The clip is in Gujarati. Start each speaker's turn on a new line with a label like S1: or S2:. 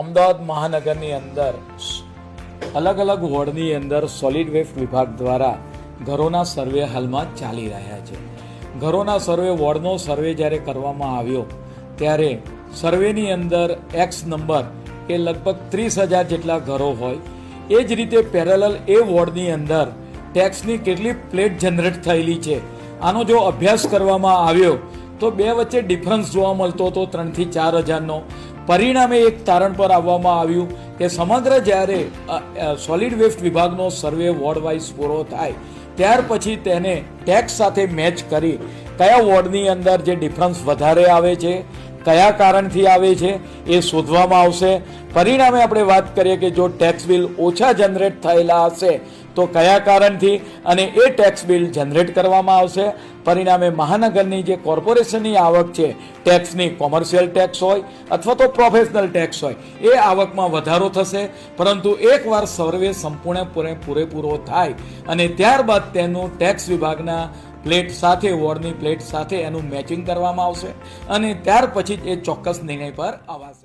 S1: અમદાવાદ મહાનગરની અંદર અલગ અલગ વોર્ડની અંદર સોલિડ વેસ્ટ વિભાગ દ્વારા ઘરોના સર્વે હાલમાં ચાલી રહ્યા છે. ઘરોના સર્વે વોર્ડનો સર્વે જ્યારે કરવામાં આવ્યો, ત્યારે સર્વેની અંદર એક્સ નંબર કે લગભગ ત્રીસ હજાર જેટલા ઘરો હોય. એ જ રીતે પેરેલલ એ વોર્ડની અંદર ટેક્સની કેટલી પ્લેટ જનરેટ થયેલી છે. આનો જો અભ્યાસ કરવામાં આવ્યો, તો બે વચ્ચે ડિફરન્સ જોવા મળતો હતો ત્રણથી ચાર હજારનો. પરિણામે એક તારણ પર આવવામાં આવ્યું કે સમગ્ર જ્યારે સોલિડ વેસ્ટ વિભાગનો સર્વે વોર્ડ વાઇઝ પૂરો થાય, ત્યાર પછી તેને ટેક્સ સાથે મેચ કરી કયા વોર્ડની અંદર જે ડિફરન્સ વધારે આવે છે કયા કારણથી આવે છે એ શોધવામાં આવશે. પરિણામે આપણે વાત કરીએ કે જો ટેક્સ બિલ ઓછા જનરેટ થયેલા હશે, તો કયા કારણથી અને એ ટેક્સ બિલ જનરેટ કરવામાં આવશે? પરિણામે મહાનગરની જે કોર્પોરેશનની આવક છે ટેક્સની કોમર્શિયલ ટેક્સ હોય અથવા તો પ્રોફેશનલ ટેક્સ હોય, એ આવકમાં વધારો થશે. પરંતુ એકવાર સર્વે સંપૂર્ણપણે પૂરેપૂરો થાય અને ત્યારબાદ તેનું ટેક્સ વિભાગના પ્લેટ સાથે વોર્ડની પ્લેટ સાથે એનું મેચિંગ કરવામાં આવશે અને ત્યાર પછી જ એ ચોક્કસ નિર્ણય પર આવાશે.